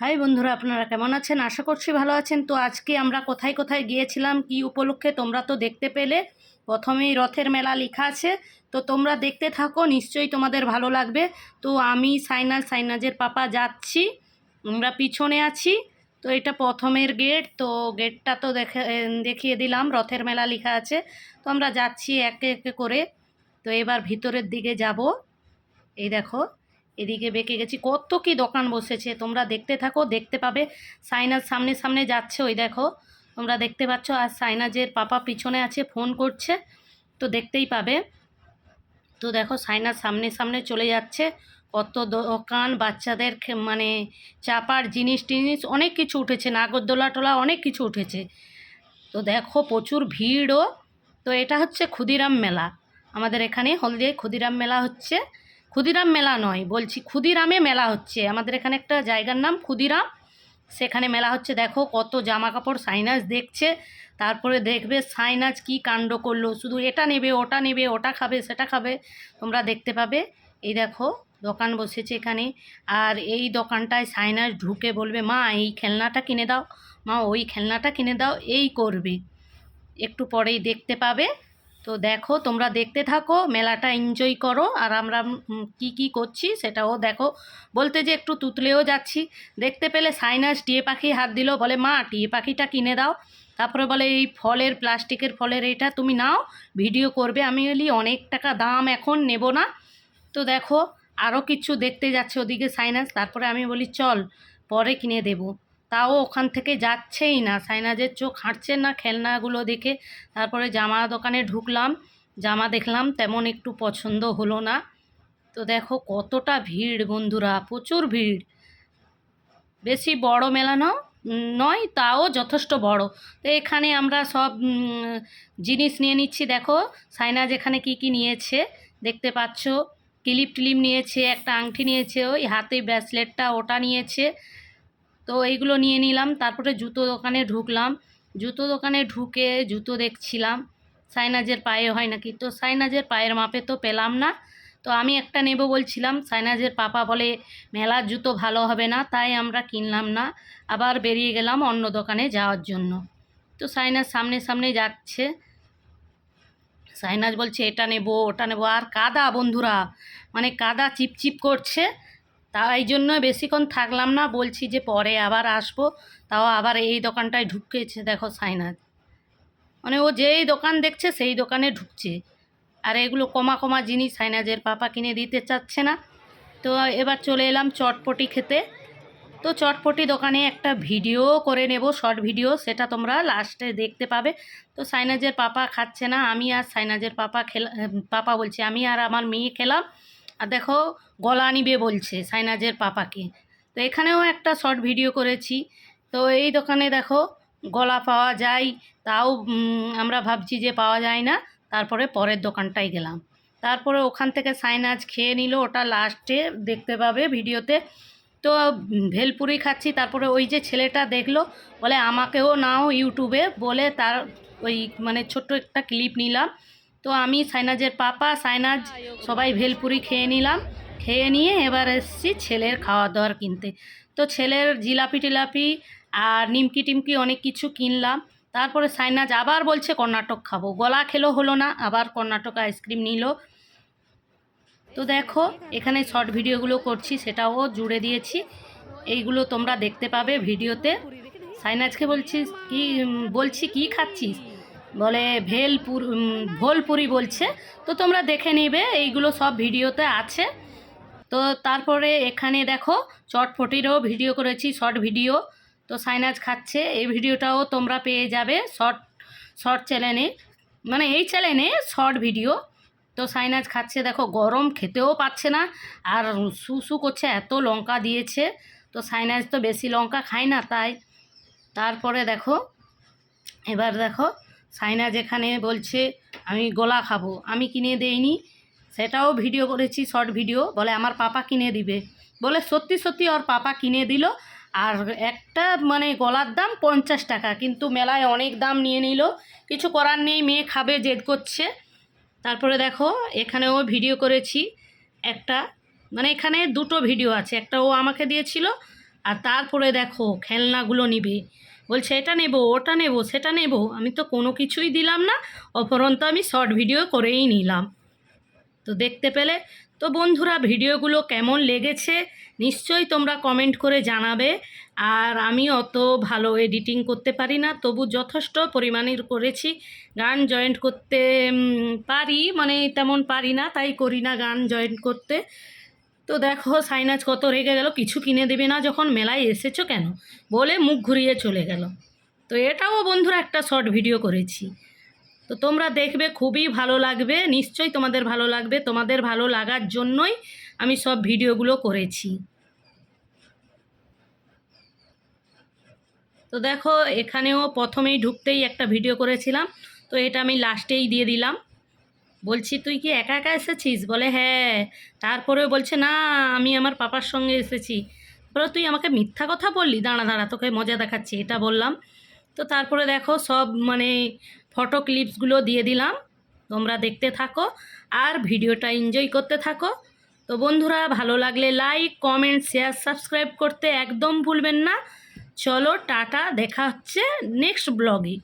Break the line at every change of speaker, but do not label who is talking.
High বন্ধুরা, আপনারা কেমন আছেন? আশা করছি ভালো আছেন। তো আজকে আমরা কোথায় কোথায় গিয়েছিলাম, কি উপলক্ষে তোমরা তো দেখতে পেলে। প্রথমেই রথের মেলা লেখা আছে। তো তোমরা দেখতে থাকো, নিশ্চয়ই তোমাদের ভালো লাগবে। তো আমি সাইনাজ, সাইনাজের পাপা যাচ্ছি। আমরা পিছনে আছি। তো এটা প্রথমের গেট। তো গেটটা তো দেখে, দেখিয়ে দিলাম, রথের মেলা লেখা আছে। তো আমরা যাচ্ছি একে একে করে। তো এবার ভিতরের দিকে যাব। এই দেখো এদিকে বেঁকে গেছি। কত কি দোকান বসেছে? তোমরা দেখতে থাকো, দেখতে পাবে। সাইনাজ সামনে সামনে যাচ্ছে ওই দেখো। তোমরা দেখতে পাচ্ছ, আর সাইনাজের পাপা পিছনে আছে, ফোন করছে। তো দেখতেই পাবে। তো দেখো সাইনাজ সামনে সামনে চলে যাচ্ছে। কত দোকান, বাচ্চাদের মানে চাপার জিনিস টিনিস অনেক কিছু উঠেছে। নাগরদোলা টোলা অনেক কিছু উঠেছে। তো দেখো, প্রচুর ভিড়ও তো এটা হচ্ছে ক্ষুদিরাম মেলা। আমাদের এখানে হলদিয়ায় ক্ষুদিরাম মেলা হচ্ছে। ক্ষুদিরাম মেলা নয়, বলছি ক্ষুদিরামে মেলা হচ্ছে। আমাদের এখানে একটা জায়গার নাম ক্ষুদিরাম। সেখানে মেলা হচ্ছে, দেখো কত জামা কাপড় সাইনাজ দেখছে, তারপরে দেখবে সাইনাজ কি কাণ্ড করল। শুধু এটা নেবে, ওটা নেবে, ওটা খাবে, সেটা খাবে, তোমরা দেখতে পাবে। এই দেখো, দোকান বসেছে এখানে। আর এই দোকানটায় সাইনাজ ঢুকে বলবে, মা, এই খেলনাটা কিনে দাও। মা, ওই খেলনাটা কিনে দাও, এই করবে। একটু পরেই দেখতে পাবে। তো দেখো, তোমরা দেখতে থাকো, মেলাটা এনজয় করো, আর আমরা কি কি করছি সেটাও দেখো। বলতে যে একটু তুতলেও যাচ্ছি। দেখতে পেলে সাইনাস টিয়ে পাখি হাত দিল, বলে, মা, টিয়ে পাখিটা কিনে দাও। তারপরে বলে, এই ফলের, প্লাস্টিকের ফলের এইটা তুমি নাও, ভিডিও করবে। আমি বলি, অনেক টাকা দাম এখন, নেব না। তো দেখো আরও কিছু দেখতে যাচ্ছে ওদিকে সাইনাস তারপরে আমি বলি, চল, পরে কিনে দেব। তাও ওখান থেকে যাচ্ছেই না। সাইনাজের চোখ হাঁটছে না খেলনাগুলো দেখে। তারপরে জামা দোকানে ঢুকলাম। জামা দেখলাম তেমন একটু পছন্দ হলো না। তো দেখো কতটা ভিড় বন্ধুরা, প্রচুর ভিড়। বেশি বড় মেলা নয়, তাও যথেষ্ট বড়। তো এখানে আমরা সব জিনিস নিয়ে নিচ্ছি। দেখো সাইনাজ এখানে কি কি নিয়েছে দেখতে পাচ্ছ। ক্লিপ টিলিপ নিয়েছে, একটা আংটি নিয়েছে, ওই হাতে ব্রেসলেটটা, ওটা নিয়েছে। তো এইগুলো নিয়ে নিলাম। তারপরে জুতো দোকানে ঢুকলাম। জুতো দোকানে ঢুকে জুতো দেখছিলাম। সাইনাজের পায়ে হয় নাকি? তো সাইনাজের পায়ের মাপে তো পেলাম না। তো আমি একটা নেব বলছিলাম। সাইনাজের পাপা বলে, মেলার জুতো ভালো হবে না, তাই আমরা কিনলাম না। আবার বেরিয়ে গেলাম অন্য দোকানে যাওয়ার জন্য। তো সাইনাজ সামনে সামনে যাচ্ছে। সাইনাজ বলছে, এটা নেব, ওটা নেব। আর কাদা বন্ধুরা মানে কাদা চিপচিপ করছে। তাই জন্য বেশিক্ষণ থাকলাম না, বলছি যে পরে আবার আসব। তাও আবার এই দোকানটায় ঢুকেছে, দেখো সাইনাথ। মানে ও যেই দোকান দেখছে সেই দোকানে ঢুকছে। আর এগুলো কমা কমা জিনিস সাইনাজের পাপা কিনে দিতে চাচ্ছে না। তো এবার চলে এলাম চটপটি খেতে। তো চটপটি দোকানে একটা ভিডিও করে নেব, শর্ট ভিডিও, সেটা তোমরা লাস্টে দেখতে পাবে। তো সাইনাজের পাপা খাচ্ছে না, আমি আর সাইনাজের পাপা খেলা পাপা বলছি, আমি আর আমার মেয়ে খেলাম। আর দেখো, গলা নিবে বলছে সাইনাজের পাপাকে। তো এখানেও একটা শর্ট ভিডিও করেছি। তো এই দোকানে দেখো, গলা পাওয়া যায়, তাও আমরা ভাবছি যে পাওয়া যায় না। তারপরে পরের দোকানটায় গেলাম। তারপরে ওখান থেকে সাইনাজ খেয়ে নিল, ওটা লাস্টে দেখতে পাবে ভিডিওতে। তো ভেলপুরি খাচ্ছি, তারপরে ওই যে ছেলেটা দেখল, বলে আমাকেও নাও ইউটিউবে বলে তার ওই মানে ছোট্ট একটা ক্লিপ নিলাম। তো আমি সাইনাজের পাপা সাইনাজ সবাই ভেলপুরি খেয়ে নিলাম। খেয়ে নিয়ে এবার এসেছি ছেলের খাওয়া দাওয়ার কিনতে। তো ছেলের জিলাপি টিলাপি আর নিমকি টিমকি অনেক কিছু কিনলাম। তারপরে সাইনাজ আবার বলছে কর্ণাটক খাব। গলা খেলো হলো না আবার কর্ণাটক আইসক্রিম নিল। তো দেখো এখানে শর্ট ভিডিওগুলো করছি সেটাও জুড়ে দিয়েছি। এইগুলো তোমরা দেখতে পাবে ভিডিওতে। সাইনাজকে বলছিস কি বলছি কি খাচ্ছিস? বলে ভেলপুর ভোলপুরি বলছে। তো তোমরা দেখে নিবে, এইগুলো সব ভিডিওতে আছে। তো তারপরে এখানে দেখো, চটপটিরও ভিডিও করেছি, শর্ট ভিডিও। তো সাইনাজ খাচ্ছে, এই ভিডিওটাও তোমরা পেয়ে যাবে শর্ট শর্ট চ্যানেলে। মানে এই চ্যানেলে শর্ট ভিডিও। তো সাইনাজ খাচ্ছে, দেখো, গরম খেতেও পাচ্ছে না, আর সু সু করছে, এত লঙ্কা দিয়েছে। তো সাইনাজ তো বেশি লঙ্কা খায় না, তাই। তারপরে দেখো, এবার দেখো সাইনাজ যেখানে বলছে, আমি গোলা খাব। আমি কিনে দেইনি। সেটাও ভিডিও করেছি, শর্ট ভিডিও। বলে, আমার পাপা কিনে দিবে। বলে, সত্যি সত্যি ওর পাপা কিনে দিল। আর একটা মানে গলার দাম পঞ্চাশ টাকা। কিন্তু মেলায় অনেক দাম নিয়ে নিল। কিছু করার নেই, মেয়ে খাবে, জেদ করছে। তারপরে দেখো, এখানেও ভিডিও করেছি একটা। মানে এখানে দুটো ভিডিও আছে। একটা ও আমাকে দিয়েছিল, আর তারপরে দেখো, খেলনাগুলো নিবে। বলছে, এটা নেব, ওটা নেব, সেটা নেব। আমি তো কোনো কিছুই দিলাম না, অপরন্ত আমি শর্ট ভিডিও করেই নিলাম। তো দেখতে পেলে? তো বন্ধুরা, ভিডিওগুলো কেমন লেগেছে নিশ্চয়ই তোমরা কমেন্ট করে জানাবে। আর আমি অত ভালো এডিটিং করতে পারি না, তবু যথেষ্ট পরিমাণের করেছি। গান জয়েন্ট করতে পারি মানে তেমন পারি না, তাই করি না গান জয়েন্ট করতে। তো দেখো সাইনাজ কত রেগে গেল, কিছু কিনে দেবে না যখন মেলায় এসেছ কেন? বলে মুখ ঘুরিয়ে চলে গেল। তো এটাও বন্ধুরা একটা শর্ট ভিডিও করেছি। তো তোমরা দেখবে খুবই ভালো লাগবে, নিশ্চয়ই তোমাদের ভালো লাগবে, তোমাদের ভালো লাগার জন্যই আমি সব ভিডিওগুলো করেছি। তো দেখো এখানেও প্রথমেই ঢুকতেই একটা ভিডিও করেছিলাম, তো এটা আমি লাস্টেই দিয়ে দিলাম। বলছি, তুই কি একা একা এসেছিস? বলে হ্যাঁ। তারপরেও বলছে, না, আমি আমার পাপার সঙ্গে এসেছি। বলে তুই আমাকে মিথ্যা কথা বললি? দাঁড়া দাঁড়া, তোকে মজা দেখাচ্ছি, এটা বললাম। তো তারপরে দেখো, সব মানে ফটো ক্লিপসগুলো দিয়ে দিলাম। তোমরা দেখতে থাকো আর ভিডিওটা এনজয় করতে থাকো। তো বন্ধুরা, ভালো লাগলে লাইক কমেন্ট শেয়ার সাবস্ক্রাইব করতে একদম ভুলবেন না। চলো, টাটা, দেখা হচ্ছে নেক্সট ব্লগে